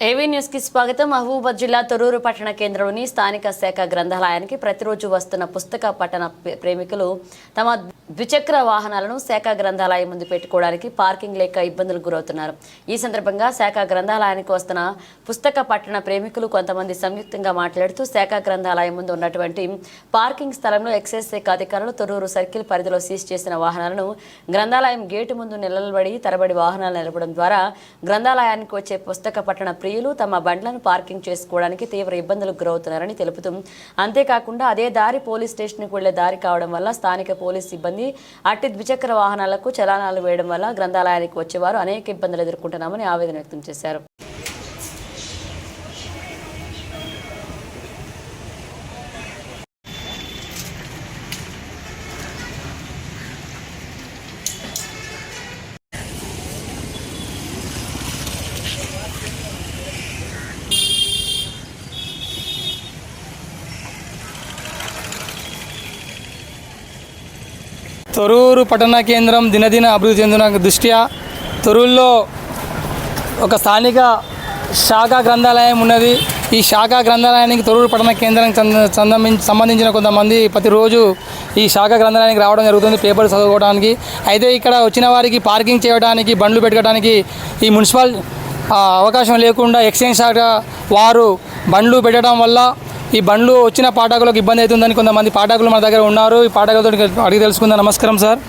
ఏవీ న్యూస్కి స్వాగతం. మహబూబాద్ జిల్లా తొరూరు పట్టణ కేంద్రంలోని స్థానిక శాఖ గ్రంథాలయానికి ప్రతిరోజు వస్తున్న పుస్తక పట్టణ ప్రేమికులు తమ ద్విచక్ర వాహనాలను శాఖ గ్రంథాలయం ముందు పెట్టుకోవడానికి పార్కింగ్ లేక ఇబ్బందులు గురవుతున్నారు. ఈ సందర్భంగా శాఖ గ్రంథాలయానికి వస్తున్న పుస్తక పట్టణ ప్రేమికులు కొంతమంది సంయుక్తంగా మాట్లాడుతూ శాఖ గ్రంథాలయం ముందు ఉన్నటువంటి పార్కింగ్ స్థలంలో ఎక్సైజ్ శాఖ అధికారులు తొరూరు సర్కిల్ పరిధిలో సీజ్ చేసిన వాహనాలను గ్రంథాలయం గేటు ముందు నిలబడి తరబడి వాహనాలు నిలపడం ద్వారా గ్రంథాలయానికి వచ్చే పుస్తక పట్టణ ప్రియులు తమ బండ్లను పార్కింగ్ చేసుకోవడానికి తీవ్ర ఇబ్బందులకు గురవుతున్నారని తెలుపుతూ అంతేకాకుండా అదే దారి పోలీస్ స్టేషన్కు వెళ్ళే దారి కావడం వల్ల స్థానిక పోలీస్ సిబ్బంది అట్టి ద్విచక్ర వాహనాలకు చలానాలు వేయడం వల్ల గ్రంథాలయానికి వచ్చేవారు అనేక ఇబ్బందులు ఎదుర్కొంటున్నామని ఆవేదన వ్యక్తం చేశారు. తొరూరు పట్టణ కేంద్రం దినదిన అభివృద్ధి చెందిన దృష్ట్యా తొరూరులో ఒక స్థానిక శాఖ గ్రంథాలయం ఉన్నది. ఈ శాఖ గ్రంథాలయానికి తొరూరు పట్టణ కేంద్రానికి సంబంధించిన కొంతమంది ప్రతిరోజు ఈ శాఖ గ్రంథాలయానికి రావడం జరుగుతుంది పేపర్ చదువుకోవడానికి. అయితే ఇక్కడ వచ్చిన వారికి పార్కింగ్ చేయడానికి బండ్లు పెట్టుకోవడానికి ఈ మున్సిపల్ అవకాశం లేకుండా ఎక్స్చేంజ్ శాఖ వారు బండ్లు పెట్టడం వల్ల ఈ బండ్లు వచ్చిన పాఠకులకు ఇబ్బంది అవుతుందని కొంతమంది పాఠకులు మన దగ్గర ఉన్నారు. ఈ పాఠకులతో అడిగి తెలుసుకుందాం. నమస్కారం సార్.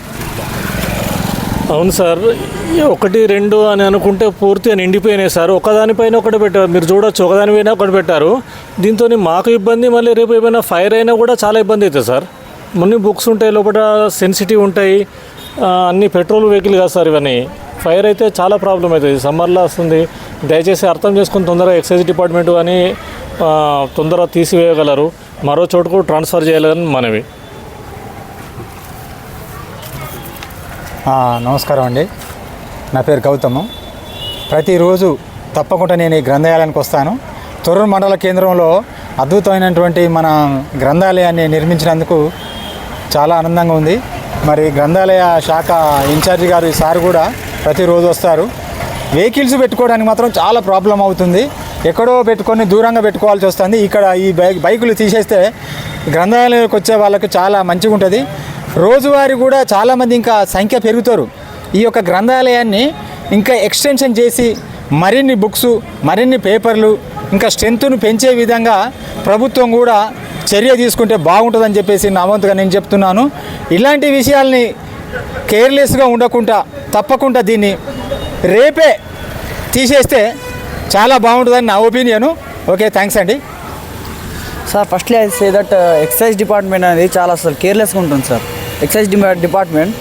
అవును సార్. ఒకటి రెండు అని అనుకుంటే పూర్తిగా నిండిపోయినాయి సార్. ఒకదానిపైన ఒకటి పెట్టారు. మీరు చూడొచ్చు ఒకదానిపైన ఒకటి పెట్టారు. దీంతో మాకు ఇబ్బంది మళ్ళీ రేపు ఏమైనా ఫైర్ అయినా కూడా చాలా ఇబ్బంది అవుతుంది సార్. కొన్ని బుక్స్ ఉంటాయి లోపల సెన్సిటివ్ ఉంటాయి. అన్ని పెట్రోల్ వెహికల్ కాదు సార్ ఇవన్నీ. ఫైర్ అయితే చాలా ప్రాబ్లం అవుతుంది. సమ్మర్లో వస్తుంది. దయచేసి అర్థం చేసుకుని తొందరగా ఎక్సైజ్ డిపార్ట్మెంట్ అని తొందరగా తీసివేయగలరు. మరో చోటుకు ట్రాన్స్ఫర్ చేయలేదని మనవి. నమస్కారం అండి. నా పేరు గౌతము. ప్రతిరోజు తప్పకుండా నేను ఈ గ్రంథాలయానికి వస్తాను. తొర్రూరు మండల కేంద్రంలో అద్భుతమైనటువంటి మన గ్రంథాలయాన్ని నిర్మించినందుకు చాలా ఆనందంగా ఉంది. మరి గ్రంథాలయ శాఖ ఇన్ఛార్జి గారు ఈ సార్ కూడా ప్రతిరోజు వస్తారు. వెహికల్స్ పెట్టుకోవడానికి మాత్రం చాలా ప్రాబ్లం అవుతుంది. ఎక్కడో పెట్టుకొని దూరంగా పెట్టుకోవాల్సి వస్తుంది. ఇక్కడ ఈ బైక్ బైకులు తీసేస్తే గ్రంథాలయానికి వచ్చే వాళ్ళకి చాలా మంచిగా ఉంటుంది. రోజువారీ కూడా చాలామంది ఇంకా సంఖ్య పెరుగుతారు. ఈ యొక్క గ్రంథాలయాన్ని ఇంకా ఎక్స్టెన్షన్ చేసి మరిన్ని బుక్స్ మరిన్ని పేపర్లు ఇంకా స్ట్రెంత్ను పెంచే విధంగా ప్రభుత్వం కూడా చర్య తీసుకుంటే బాగుంటుందని చెప్పేసి నా వంతుగా నేను చెప్తున్నాను. ఇలాంటి విషయాల్ని కేర్లెస్గా ఉండకుండా తప్పకుండా దీన్ని రేపే తీసేస్తే చాలా బాగుంటుందని నా ఒపీనియను. ఓకే థ్యాంక్స్ అండి. Sir firstly I say that excise department అనేది చాలా అసలు కేర్లెస్గా ఉంటుంది సార్. ఎక్సైజ్ డిమా డిపార్ట్మెంట్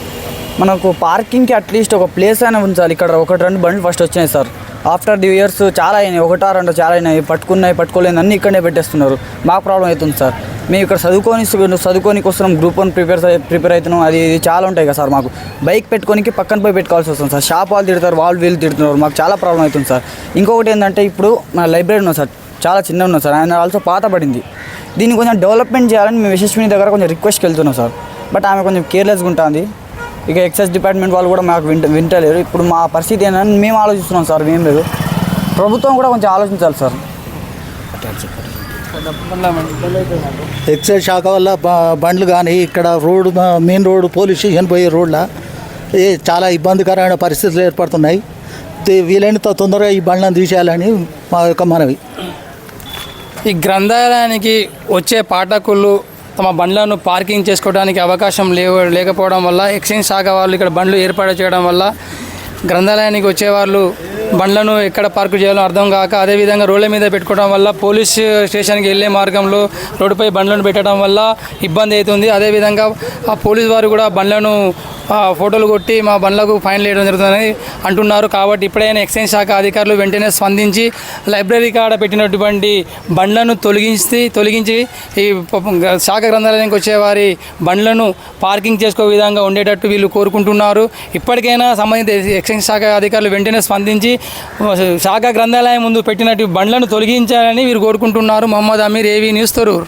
మనకు పార్కింగ్కి అట్లీస్ట్ ఒక ప్లేస్ అయినా ఉంచాలి. ఇక్కడ ఒకటి రెండు బండ్లు ఫస్ట్ వచ్చినాయి సార్. ఆఫ్టర్ ది ఇయర్స్ చాలా అయినాయి. ఒకటా రెండు చాలా అయినాయి. పట్టుకున్నాయి పట్టుకోలేదు అన్నీ ఇక్కడనే పెట్టేస్తున్నారు. మాకు ప్రాబ్లం అవుతుంది సార్. మేము ఇక్కడ చదువుకొని చదువుకొని కోసం గ్రూప్ వన్ ప్రిపేర్ ప్రిపేర్ అవుతున్నాం. అది ఇది చాలా ఉంటాయి కదా సార్ మాకు. బైక్ పెట్టుకోనికి పక్కన పోయి పెట్టుకోవాల్సి వస్తుంది సార్. షాప్ వాళ్ళు తిడతారు వాళ్ళు వీళ్ళు తిడుతున్నారు. మాకు చాలా ప్రాబ్లం అవుతుంది సార్. ఇంకొకటి ఏంటంటే ఇప్పుడు మన లైబ్రరీ ఉంది సార్. చాలా చిన్న ఉన్నా సార్. ఆయన ఆల్సో పాత పడింది దీన్ని కొంచెం డెవలప్మెంట్ చేయాలని మేము యశస్విని దగ్గర కొంచెం రిక్వెస్ట్కి వెళ్తున్నాం సార్. బట్ ఆమె కొంచెం కేర్లెస్గా ఉంటుంది. ఇక ఎక్సైజ్ డిపార్ట్మెంట్ వాళ్ళు కూడా మాకు వింట వింటలేరు. ఇప్పుడు మా పరిస్థితి ఏంటని మేము ఆలోచిస్తున్నాం సార్ ఏం లేదు. ప్రభుత్వం కూడా కొంచెం ఆలోచించాలి సార్. ఎక్సైజ్ శాఖ వల్ల బండ్లు కానీ ఇక్కడ road main road police station పోయే రోడ్ల ఏ చాలా ఇబ్బందికరమైన పరిస్థితులు ఏర్పడుతున్నాయి. వీలైనంత తొందరగా ఈ బండ్లను తీసేయాలని మా యొక్క మనవి. ఈ గ్రంథాలయానికి వచ్చే పాఠకులు తమ బండ్లను పార్కింగ్ చేసుకోవడానికి అవకాశం లేవ లేకపోవడం వల్ల ఎక్స్చేంజ్ శాఖ వాళ్ళు ఇక్కడ బండ్లు ఏర్పాటు చేయడం వల్ల గ్రంథాలయానికి వచ్చేవాళ్ళు బండ్లను ఎక్కడ పార్కు చేయాలో అర్థం కాక అదేవిధంగా రోడ్ల మీద పెట్టుకోవడం వల్ల పోలీస్ స్టేషన్కి వెళ్ళే మార్గంలో రోడ్డుపై బండ్లను పెట్టడం వల్ల ఇబ్బంది అవుతుంది. అదేవిధంగా ఆ పోలీస్ వారు కూడా బండ్లను ఫోటోలు కొట్టి మా బండ్లకు ఫైన్ వేయడం జరుగుతుందని అంటున్నారు. కాబట్టి ఇప్పుడైనా ఎక్సైజ్ శాఖ అధికారులు వెంటనే స్పందించి లైబ్రరీ కాడ పెట్టినటువంటి బండ్లను తొలగించి తొలగించి ఈ శాఖ గ్రంథాలయానికి వచ్చే వారి బండ్లను పార్కింగ్ చేసుకో విధంగా ఉండేటట్టు వీళ్ళు కోరుకుంటున్నారు. ఇప్పటికైనా సంబంధిత ఎక్సైజ్ శాఖ అధికారులు వెంటనే స్పందించి శాఖ గ్రంథాలయం ముందు పెట్టినట్టు బండ్లను తొలగించాలని వీరు కోరుకుంటున్నారు. Mohammed Aamir AV news Thorrur.